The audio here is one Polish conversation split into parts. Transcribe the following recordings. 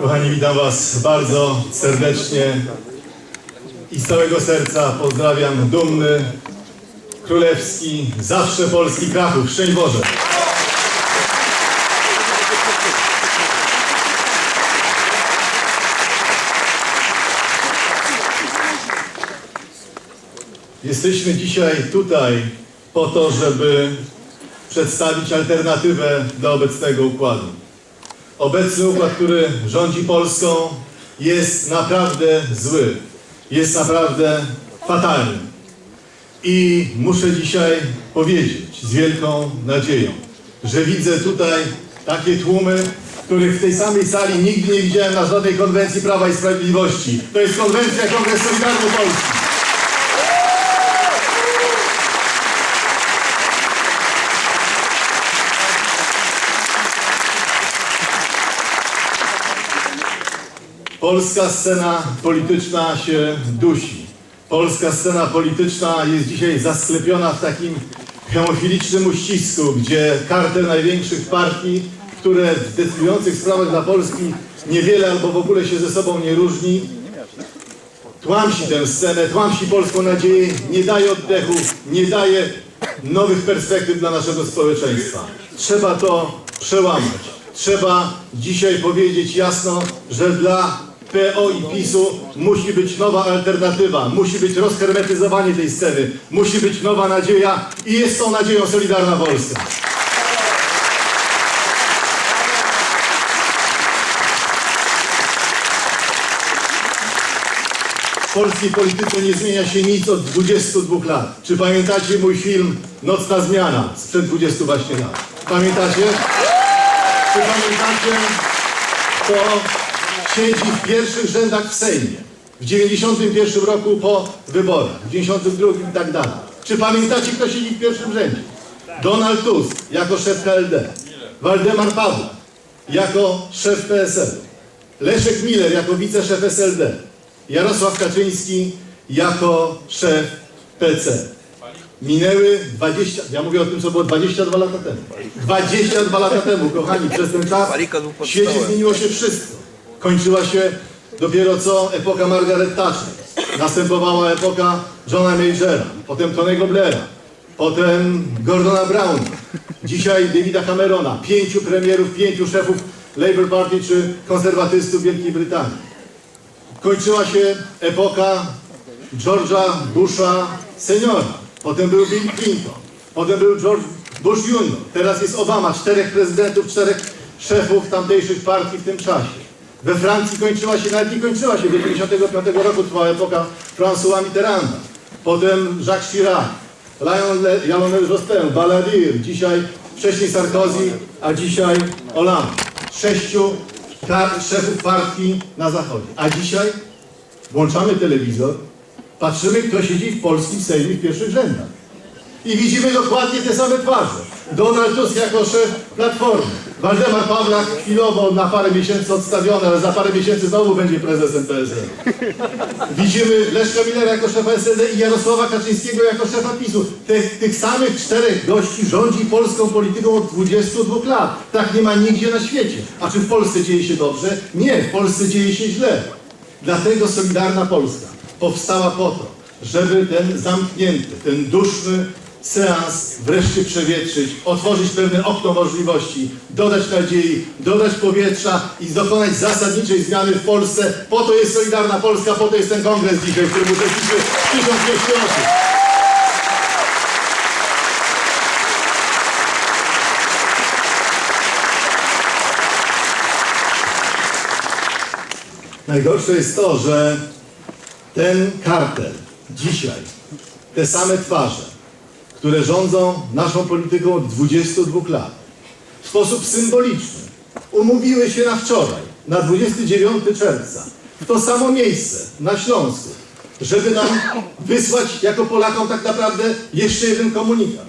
Kochani, witam Was bardzo serdecznie i z całego serca pozdrawiam dumny, królewski, zawsze polski Kraków. Szczęść Boże! Jesteśmy dzisiaj tutaj po to, żeby przedstawić alternatywę dla obecnego układu. Obecny układ, który rządzi Polską, jest naprawdę zły, jest naprawdę fatalny. I muszę dzisiaj powiedzieć z wielką nadzieją, że widzę tutaj takie tłumy, których w tej samej sali nigdy nie widziałem na żadnej konwencji Prawa i Sprawiedliwości. To jest konwencja Kongres Solidarny Polski. Polska scena polityczna się dusi. Polska scena polityczna jest dzisiaj zasklepiona w takim hemofilicznym uścisku, gdzie kartel największych partii, które w decydujących sprawach dla Polski niewiele albo w ogóle się ze sobą nie różni, tłamsi tę scenę, tłamsi polską nadzieję, nie daje oddechu, nie daje nowych perspektyw dla naszego społeczeństwa. Trzeba to przełamać. Trzeba dzisiaj powiedzieć jasno, że dla PO i PiSu musi być nowa alternatywa, musi być rozhermetyzowanie tej sceny, musi być nowa nadzieja i jest tą nadzieją Solidarna Polska. W polskiej polityce nie zmienia się nic od 22 lat. Czy pamiętacie mój film Nocna Zmiana sprzed 20 właśnie lat? Pamiętacie? Czy pamiętacie, kto siedzi w pierwszych rzędach w Sejmie? W 91 roku po wyborach, w 92 i tak dalej. Czy pamiętacie, kto siedzi w pierwszym rzędzie? Donald Tusk jako szef KLD. Waldemar Pawlak jako szef PSL. Leszek Miller jako wiceszef SLD. Jarosław Kaczyński jako szef PC. Minęły 20, ja mówię o tym, co było 22 lata temu. 22 lata temu, kochani, przez ten czas w świecie zmieniło się wszystko. Kończyła się dopiero co epoka Margaret Thatcher. Następowała epoka Johna Majora, potem Tonego Blaira, potem Gordona Browna, dzisiaj Davida Camerona, pięciu premierów, pięciu szefów Labour Party czy konserwatystów Wielkiej Brytanii. Kończyła się epoka George'a Busha seniora. Potem był Bill Clinton. Potem był George Bush Jr. Teraz jest Obama. Czterech prezydentów, czterech szefów tamtejszych partii w tym czasie. We Francji kończyła się, nawet nie kończyła się, do 1955 roku trwała epoka François Mitterranda. Potem Jacques Chirac, Lionel, Jospin, Balladur, dzisiaj wcześniej Sarkozy, a dzisiaj Hollande. Sześciu szefów partii na zachodzie. A dzisiaj włączamy telewizor, patrzymy, kto siedzi w polskim Sejmie w pierwszych rzędach. I widzimy dokładnie te same twarze. Donald Tusk jako szef Platformy. Waldemar Pawlak chwilowo na parę miesięcy odstawiony, ale za parę miesięcy znowu będzie prezesem PSL. Widzimy Leszka Millera jako szefa SLD i Jarosława Kaczyńskiego jako szefa PiSu. Tych, tych samych czterech gości rządzi polską polityką od 22 lat. Tak nie ma nigdzie na świecie. A czy w Polsce dzieje się dobrze? Nie, w Polsce dzieje się źle. Dlatego Solidarna Polska powstała po to, żeby ten zamknięty, ten duszny seans wreszcie przewietrzyć, otworzyć pewne okno możliwości, dodać nadziei, dodać powietrza i dokonać zasadniczej zmiany w Polsce. Po to jest Solidarna Polska, po to jest ten kongres dzisiaj, w którym uczestniczy 1200 osób. Najgorsze jest to, że ten kartel dzisiaj, te same twarze, które rządzą naszą polityką od 22 lat, w sposób symboliczny umówiły się na wczoraj, na 29 czerwca, w to samo miejsce, na Śląsku, żeby nam wysłać jako Polakom tak naprawdę jeszcze jeden komunikat.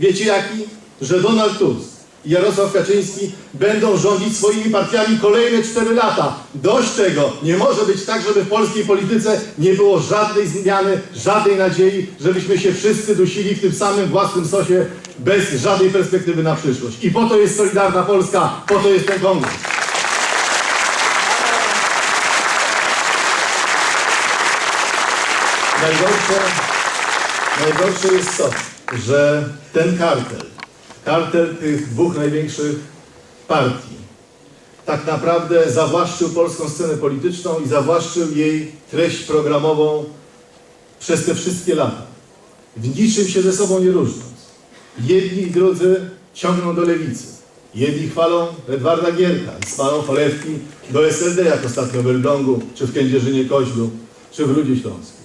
Wiecie jaki? Że Donald Tusk i Jarosław Kaczyński będą rządzić swoimi partiami kolejne 4 lata. Dość tego. Nie może być tak, żeby w polskiej polityce nie było żadnej zmiany, żadnej nadziei, żebyśmy się wszyscy dusili w tym samym własnym sosie bez żadnej perspektywy na przyszłość. I po to jest Solidarna Polska, po to jest ten kongres. Najgorsze, najgorsze jest to, że ten kartel kartel tych dwóch największych partii, tak naprawdę zawłaszczył polską scenę polityczną i zawłaszczył jej treść programową przez te wszystkie lata. W niczym się ze sobą nie różniąc. Jedni i drudzy ciągną do lewicy. Jedni chwalą Edwarda Gierka i spalą cholewki do SLD, jak ostatnio w Elblągu, czy w Kędzierzynie Koźlu, czy w Rudzie Śląskim.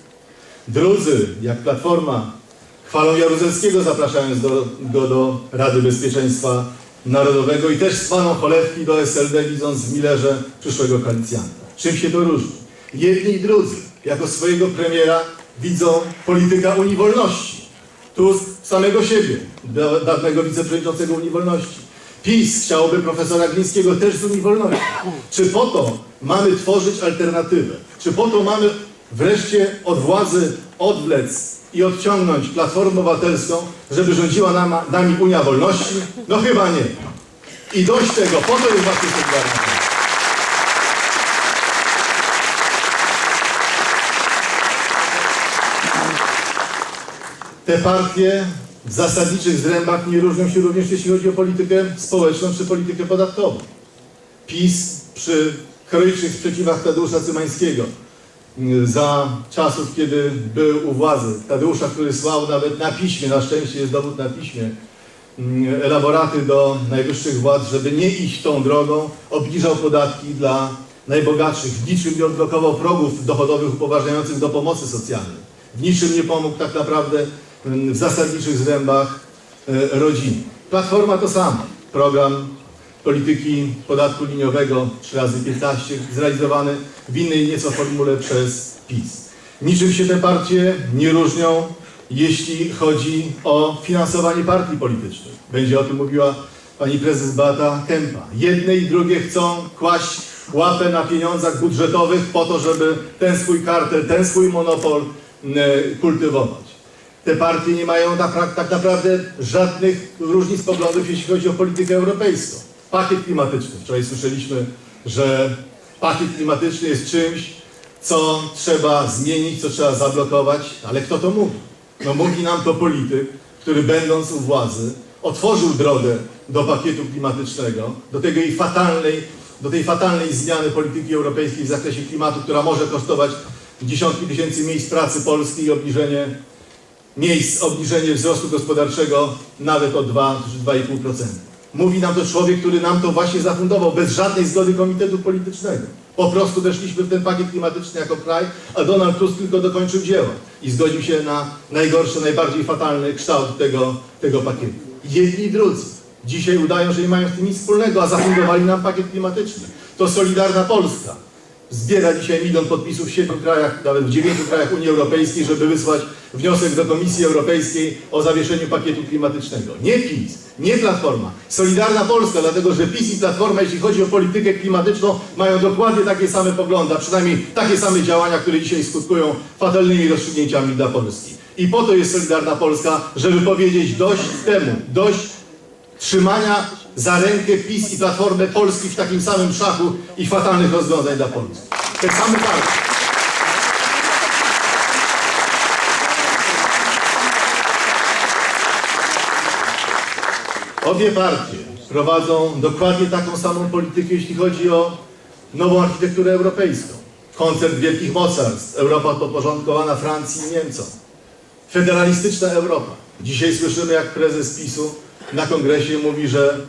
Drudzy, jak Platforma, chwalą Jaruzelskiego, zapraszając do, go do Rady Bezpieczeństwa Narodowego i też spalą cholewki do SLD, widząc w Millerze przyszłego koalicjanta. Czym się to różni? Jedni i drudzy, jako swojego premiera, widzą polityka Unii Wolności. Tusk samego siebie, da- dawnego wiceprzewodniczącego Unii Wolności. PiS chciałoby profesora Glińskiego też z Unii Wolności. Czy po to mamy tworzyć alternatywę? Czy po to mamy wreszcie od władzy odwlec i odciągnąć Platformę Obywatelską, żeby rządziła nam, nami Unia Wolności? No chyba nie. I dość tego, po to jest właśnie Solidarna. Te partie w zasadniczych zrębach nie różnią się również jeśli chodzi o politykę społeczną czy politykę podatkową. PiS przy heroicznych sprzeciwach Tadeusza Cymańskiego za czasów, kiedy był u władzy, Tadeusza, który słał nawet na piśmie, na szczęście jest dowód na piśmie, mm, elaboraty do najwyższych władz, żeby nie iść tą drogą, obniżał podatki dla najbogatszych, w niczym nie odblokował progów dochodowych upoważniających do pomocy socjalnej. W niczym nie pomógł tak naprawdę mm, w zasadniczych zrębach e, rodzinie. Platforma to samo. Program polityki podatku liniowego 3 razy 15 zrealizowany w innej nieco formule przez PiS. Niczym się te partie nie różnią, jeśli chodzi o finansowanie partii politycznych. Będzie o tym mówiła pani prezes Beata Kępa. Jedne i drugie chcą kłaść łapę na pieniądzach budżetowych po to, żeby ten swój kartel, ten swój monopol e, kultywować. Te partie nie mają tak, naprawdę żadnych różnic poglądów, jeśli chodzi o politykę europejską. Pakiet klimatyczny. Wczoraj słyszeliśmy, że pakiet klimatyczny jest czymś, co trzeba zmienić, co trzeba zablokować, ale kto to mówi? No mówi nam to polityk, który będąc u władzy otworzył drogę do pakietu klimatycznego, do tej fatalnej, do tej fatalnej zmiany polityki europejskiej w zakresie klimatu, która może kosztować dziesiątki tysięcy miejsc pracy Polski i obniżenie miejsc, obniżenie wzrostu gospodarczego nawet o 2 czy 2,5%. Mówi nam to człowiek, który nam to właśnie zafundował bez żadnej zgody komitetu politycznego. Po prostu weszliśmy w ten pakiet klimatyczny jako kraj, a Donald Tusk tylko dokończył dzieło i zgodził się na najgorszy, najbardziej fatalny kształt tego, tego pakietu. Jedni i drudzy dzisiaj udają, że nie mają z tym nic wspólnego, a zafundowali nam pakiet klimatyczny. To Solidarna Polska zbiera dzisiaj milion podpisów w siedmiu krajach, nawet w dziewięciu krajach Unii Europejskiej, żeby wysłać wniosek do Komisji Europejskiej o zawieszeniu pakietu klimatycznego. Nie PiS, nie Platforma. Solidarna Polska, dlatego że PiS i Platforma, jeśli chodzi o politykę klimatyczną, mają dokładnie takie same poglądy, a przynajmniej takie same działania, które dzisiaj skutkują fatalnymi rozstrzygnięciami dla Polski. I po to jest Solidarna Polska, żeby powiedzieć dość temu, dość trzymania za rękę PiS i Platformę Polski w takim samym szachu i fatalnych rozwiązań dla Polski. Te same partie. Obie partie prowadzą dokładnie taką samą politykę, jeśli chodzi o nową architekturę europejską. Koncert wielkich mocarstw, Europa podporządkowana Francji i Niemcom. Federalistyczna Europa. Dzisiaj słyszymy, jak prezes PiSu na kongresie mówi, że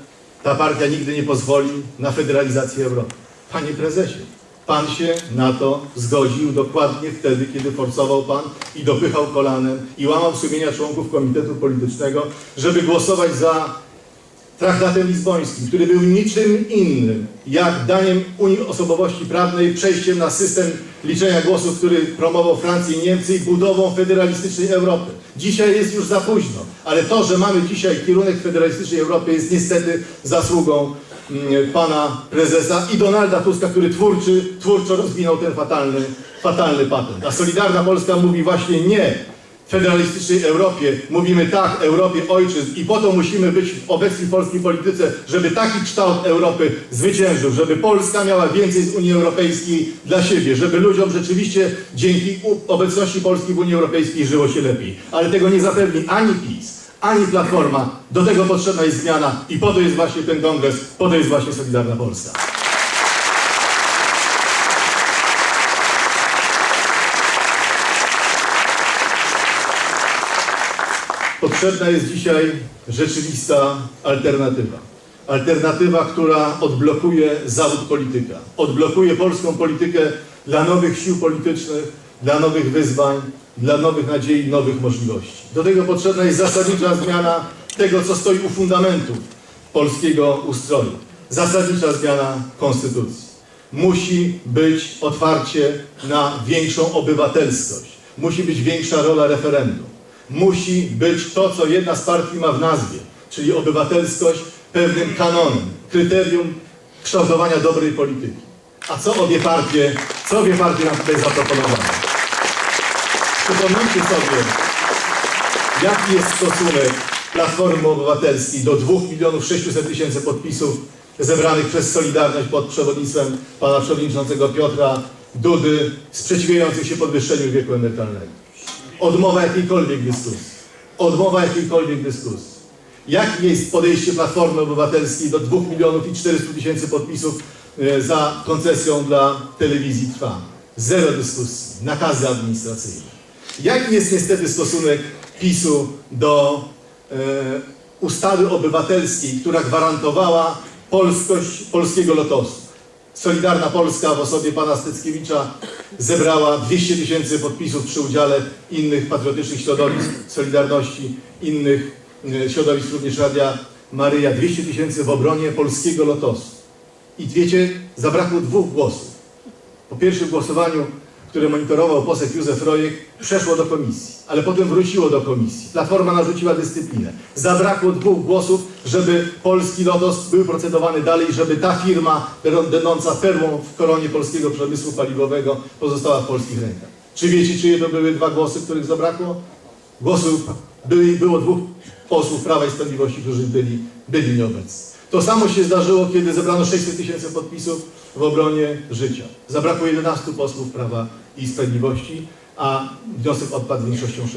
ta partia nigdy nie pozwoli na federalizację Europy. Panie prezesie, pan się na to zgodził dokładnie wtedy, kiedy forsował pan i dopychał kolanem i łamał sumienia członków Komitetu Politycznego, żeby głosować za traktatem lizbońskim, który był niczym innym, jak daniem Unii Osobowości Prawnej, przejściem na system liczenia głosów, który promował Francję i Niemcy i budową federalistycznej Europy. Dzisiaj jest już za późno, ale to, że mamy dzisiaj kierunek federalistycznej Europy jest niestety zasługą mm, pana prezesa i Donalda Tuska, który twórczy, twórczo rozwinął ten fatalny, fatalny patent. A Solidarna Polska mówi właśnie nie federalistycznej Europie mówimy tak Europie ojczyzn i po to musimy być w polskiej polityce, żeby taki kształt Europy zwyciężył, żeby Polska miała więcej z Unii Europejskiej dla siebie, żeby ludziom rzeczywiście dzięki obecności Polski w Unii Europejskiej żyło się lepiej. Ale tego nie zapewni ani PiS, ani Platforma. Do tego potrzebna jest zmiana i po to jest właśnie ten kongres, po to jest właśnie Solidarna Polska. Potrzebna jest dzisiaj rzeczywista alternatywa. Alternatywa, która odblokuje zawód polityka. Odblokuje polską politykę dla nowych sił politycznych, dla nowych wyzwań, dla nowych nadziei, nowych możliwości. Do tego potrzebna jest zasadnicza zmiana tego, co stoi u fundamentów polskiego ustroju. Zasadnicza zmiana konstytucji. Musi być otwarcie na większą obywatelskość. Musi być większa rola referendum musi być to, co jedna z partii ma w nazwie, czyli obywatelskość pewnym kanonem, kryterium kształtowania dobrej polityki. A co obie partie, co obie partie nam tutaj zaproponowały? Przypomnijcie sobie, jaki jest stosunek Platformy Obywatelskiej do 2 milionów 600 tysięcy podpisów zebranych przez Solidarność pod przewodnictwem pana przewodniczącego Piotra Dudy, sprzeciwiających się podwyższeniu wieku emerytalnego. Odmowa jakiejkolwiek dyskusji. Odmowa jakiejkolwiek dyskusji. Jakie jest podejście Platformy Obywatelskiej do 2 milionów i 400 tysięcy podpisów e, za koncesją dla telewizji Trwa? Zero dyskusji. Nakazy administracyjne. Jaki jest niestety stosunek PiSu do e, ustawy obywatelskiej, która gwarantowała polskość polskiego lotosu? Solidarna Polska w osobie pana Styckiewicza zebrała 200 tysięcy podpisów przy udziale innych patriotycznych środowisk Solidarności, innych e, środowisk również Radia Maryja. 200 tysięcy w obronie polskiego lotosu. I wiecie, zabrakło dwóch głosów. Po pierwszym głosowaniu, które monitorował poseł Józef Rojek, przeszło do komisji, ale potem wróciło do komisji. Platforma narzuciła dyscyplinę. Zabrakło dwóch głosów, żeby polski lotos był procedowany dalej, żeby ta firma będąca perłą w koronie polskiego przemysłu paliwowego pozostała w polskich rękach. Czy wiecie, czyje to były dwa głosy, których zabrakło? Głosów byli, było dwóch posłów Prawa i Sprawiedliwości, którzy byli, byli nieobecni. To samo się zdarzyło, kiedy zebrano 600 tysięcy podpisów w obronie życia. Zabrakło 11 posłów Prawa i Sprawiedliwości, a wniosek odpadł większością 6.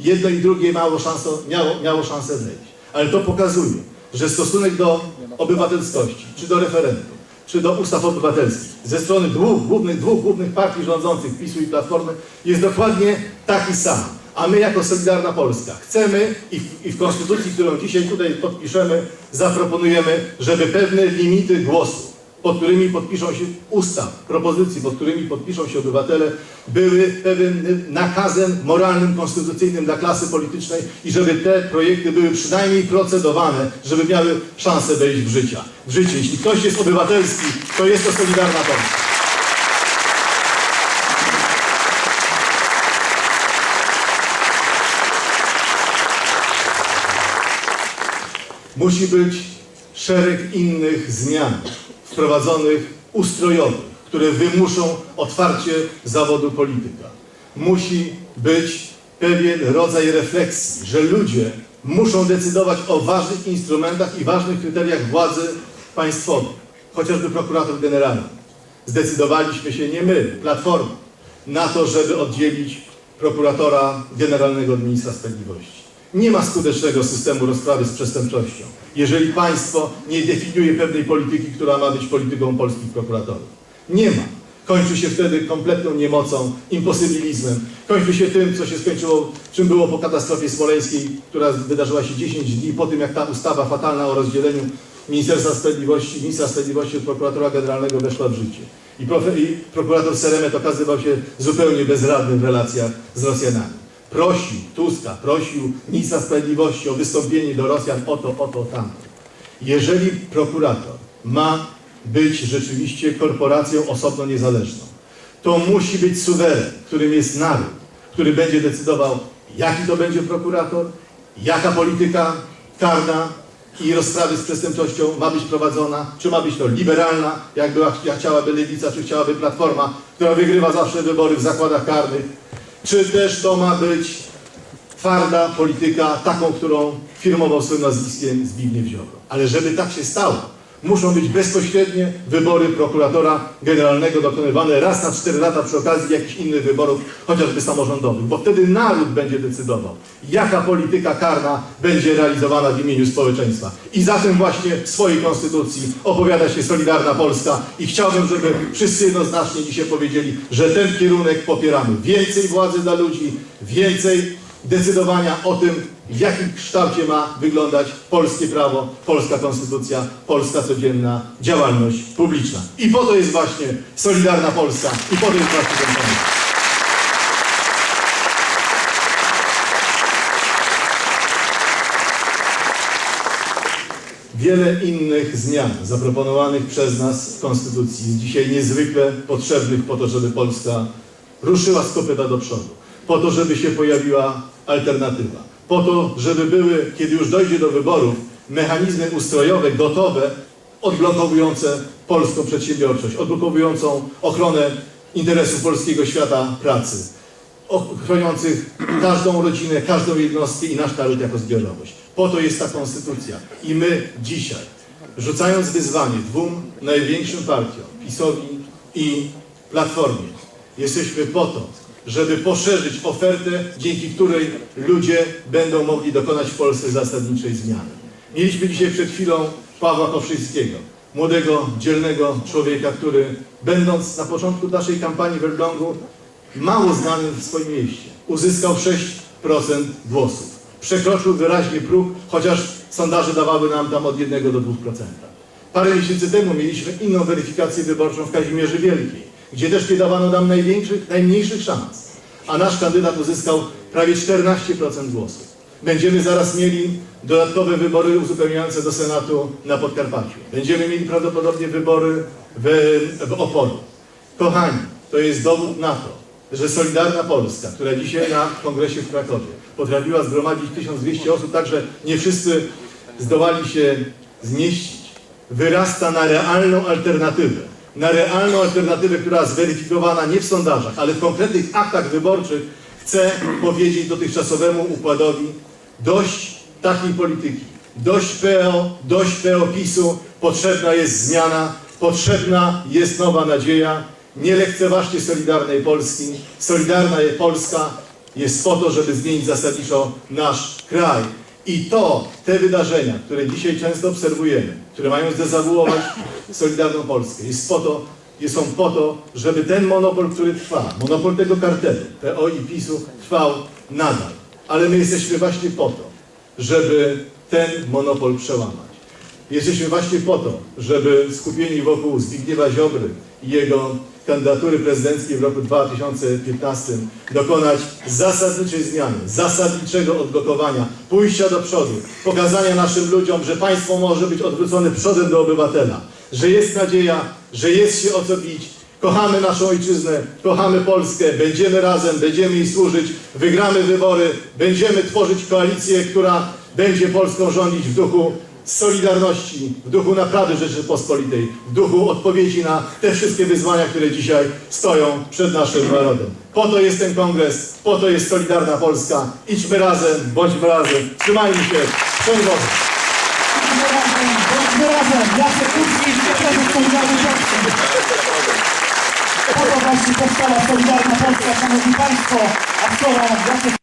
Jedno i drugie miało szansę, miało, miało szansę zejść. Ale to pokazuje, że stosunek do obywatelskości, czy do referendum, czy do ustaw obywatelskich ze strony dwóch głównych, dwóch głównych partii rządzących, PiSu i Platformy, jest dokładnie taki sam. A my jako Solidarna Polska chcemy i w, i w konstytucji, którą dzisiaj tutaj podpiszemy, zaproponujemy, żeby pewne limity głosu, pod którymi podpiszą się ustaw, propozycji, pod którymi podpiszą się obywatele, były pewnym nakazem moralnym, konstytucyjnym dla klasy politycznej i żeby te projekty były przynajmniej procedowane, żeby miały szansę wejść w życie. W życie. Jeśli ktoś jest obywatelski, to jest to Solidarna Polska. Musi być szereg innych zmian wprowadzonych ustrojowych, które wymuszą otwarcie zawodu polityka. Musi być pewien rodzaj refleksji, że ludzie muszą decydować o ważnych instrumentach i ważnych kryteriach władzy państwowej, chociażby prokurator generalny. Zdecydowaliśmy się, nie my, Platforma, na to, żeby oddzielić prokuratora generalnego od ministra sprawiedliwości. Nie ma skutecznego systemu rozprawy z przestępczością, jeżeli państwo nie definiuje pewnej polityki, która ma być polityką polskich prokuratorów. Nie ma. Kończy się wtedy kompletną niemocą, imposybilizmem. Kończy się tym, co się skończyło, czym było po katastrofie smoleńskiej, która wydarzyła się 10 dni po tym, jak ta ustawa fatalna o rozdzieleniu Ministerstwa Sprawiedliwości, ministra sprawiedliwości od prokuratora generalnego weszła w życie. I, profe, i prokurator Seremet okazywał się zupełnie bezradny w relacjach z Rosjanami. Prosił Tuska, prosił ministra sprawiedliwości o wystąpienie do Rosjan o to, o to, tamto. Jeżeli prokurator ma być rzeczywiście korporacją osobno niezależną, to musi być suweren, którym jest naród, który będzie decydował, jaki to będzie prokurator, jaka polityka karna i rozprawy z przestępczością ma być prowadzona, czy ma być to liberalna, jak, była, jak chciałaby Lewica, czy chciałaby Platforma, która wygrywa zawsze wybory w zakładach karnych, czy też to ma być twarda polityka, taką, którą firmował swoim nazwiskiem Zbigniew Ziobro. Ale żeby tak się stało, muszą być bezpośrednie wybory prokuratora generalnego dokonywane raz na cztery lata przy okazji jakichś innych wyborów, chociażby samorządowych, bo wtedy naród będzie decydował, jaka polityka karna będzie realizowana w imieniu społeczeństwa. I za tym właśnie w swojej konstytucji opowiada się Solidarna Polska i chciałbym, żeby wszyscy jednoznacznie dzisiaj powiedzieli, że ten kierunek popieramy. Więcej władzy dla ludzi, więcej decydowania o tym, w jakim kształcie ma wyglądać polskie prawo, polska konstytucja, polska codzienna działalność publiczna. I po to jest właśnie Solidarna Polska i po to jest właśnie ten pomysł. Wiele innych zmian zaproponowanych przez nas w Konstytucji jest dzisiaj niezwykle potrzebnych po to, żeby Polska ruszyła z kopyta do przodu, po to, żeby się pojawiła alternatywa, po to, żeby były, kiedy już dojdzie do wyborów, mechanizmy ustrojowe gotowe, odblokowujące polską przedsiębiorczość, odblokowującą ochronę interesów polskiego świata pracy, chroniących każdą rodzinę, każdą jednostkę i nasz naród jako zbiorowość. Po to jest ta konstytucja. I my dzisiaj, rzucając wyzwanie dwóm największym partiom, PiSowi i Platformie, jesteśmy po to, żeby poszerzyć ofertę, dzięki której ludzie będą mogli dokonać w Polsce zasadniczej zmiany. Mieliśmy dzisiaj przed chwilą Pawła Kowszyńskiego, młodego, dzielnego człowieka, który będąc na początku naszej kampanii w Elblągu, mało znany w swoim mieście, uzyskał 6% głosów. Przekroczył wyraźnie próg, chociaż sondaże dawały nam tam od 1 do 2%. Parę miesięcy temu mieliśmy inną weryfikację wyborczą w Kazimierzu Wielkiej, gdzie też nie dawano nam najmniejszych szans, a nasz kandydat uzyskał prawie 14% głosów. Będziemy zaraz mieli dodatkowe wybory uzupełniające do Senatu na Podkarpaciu. Będziemy mieli prawdopodobnie wybory w, w Opolu. Kochani, to jest dowód na to, że Solidarna Polska, która dzisiaj na kongresie w Krakowie potrafiła zgromadzić 1200 osób, także nie wszyscy zdołali się zmieścić, wyrasta na realną alternatywę. Na realną alternatywę, która zweryfikowana nie w sondażach, ale w konkretnych aktach wyborczych chce powiedzieć dotychczasowemu układowi dość takiej polityki, dość PO, dość PO PiSu, potrzebna jest zmiana, potrzebna jest nowa nadzieja. Nie lekceważcie Solidarnej Polski. Solidarna Polska jest po to, żeby zmienić zasadniczo nasz kraj. I to, te wydarzenia, które dzisiaj często obserwujemy, które mają zdezawuować Solidarną Polskę, jest po to, są po to, żeby ten monopol, który trwa, monopol tego kartelu, PO i PiSu trwał nadal. Ale my jesteśmy właśnie po to, żeby ten monopol przełamać. Jesteśmy właśnie po to, żeby skupieni wokół Zbigniewa Ziobry i jego kandydatury prezydenckiej w roku 2015 dokonać zasadniczej zmiany, zasadniczego odblokowania, pójścia do przodu, pokazania naszym ludziom, że państwo może być odwrócone przodem do obywatela, że jest nadzieja, że jest się o co bić, kochamy naszą ojczyznę, kochamy Polskę, będziemy razem, będziemy jej służyć, wygramy wybory, będziemy tworzyć koalicję, która będzie Polską rządzić w duchu solidarności, w duchu naprawy Rzeczypospolitej, w duchu odpowiedzi na te wszystkie wyzwania, które dzisiaj stoją przed naszym narodem. Po to jest ten kongres, po to jest Solidarna Polska. Idźmy razem, bądźmy razem, trzymajmy się. Szczęść Boże. Bądźmy razem. Jacek Kurski, Polski. Po to właśnie powstała Solidarna Polska, Szanowni Państwo, a wczoraj Jacek